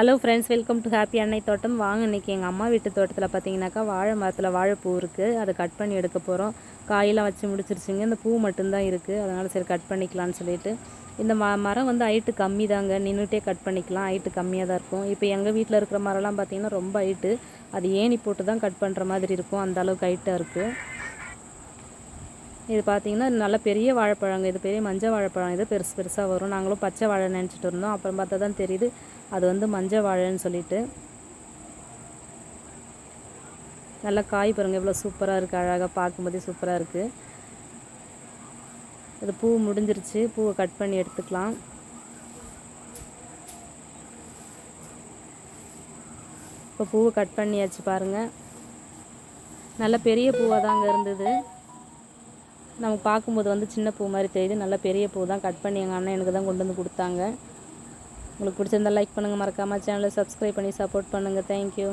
Hello friends welcome to happy Annai Thottam வாங்க இன்றைக்கி எங்கள் அம்மா வீட்டு தோட்டத்தில் பார்த்தீங்கன்னாக்கா வாழை மரத்தில் வாழைப்பூ இருக்குது அதை கட் பண்ணி எடுக்க போகிறோம் காயெல்லாம் வச்சு முடிச்சிருச்சுங்க. இந்த பூ மட்டும்தான் இருக்குது அதனால் சரி கட் பண்ணிக்கலாம்னு சொல்லிட்டு. இந்த ம மரம் வந்து ஹைட்டு கம்மி தாங்க நின்றுட்டே கட் பண்ணிக்கலாம். ஹைட்டு கம்மியாக தான் இருக்கும். இப்போ எங்கள் வீட்டில் இருக்கிற மரம்லாம் பார்த்திங்கன்னா ரொம்ப ஹைட்டு அது ஏணி போட்டு தான் கட் பண்ணுற மாதிரி இருக்கும். அந்த அளவுக்கு ஹைட்டாக இருக்குது இது பார்த்தீங்கன்னா நல்ல பெரிய வாழைப்பழங்க. இது பெரிய மஞ்சள் வாழைப்பழம். இது பெருசு பெருசாக வரும். நாங்களும் பச்சை வாழை நினச்சிட்டு இருந்தோம். அப்புறம் பார்த்தா தான் தெரியுது அது வந்து மஞ்சள் வாழைன்னு சொல்லிட்டு. நல்லா காய் பாருங்க இவ்வளோ சூப்பராக இருக்குது அழகாக பார்க்கும்போதே சூப்பராக இருக்குது இது பூ முடிஞ்சிருச்சு. பூவை கட் பண்ணி எடுத்துக்கலாம். இப்போ பூவை கட் பண்ணியாச்சு பாருங்கள் நல்ல பெரிய பூவாக தாங்க இருந்தது. நமக்கு பார்க்கும்போது வந்து சின்ன பூ மாதிரி தெரியுது. நல்ல பெரிய பூ தான் கட் பண்ணி எங்கள் அண்ணன் எனக்கு தான் கொண்டு வந்து கொடுத்தாங்க. உங்களுக்கு பிடிச்சிருந்தா லைக் பண்ணுங்கள் மறக்காமல் சேனலை சப்ஸ்கிரைப் பண்ணி சப்போர்ட் பண்ணுங்கள் தேங்க்யூ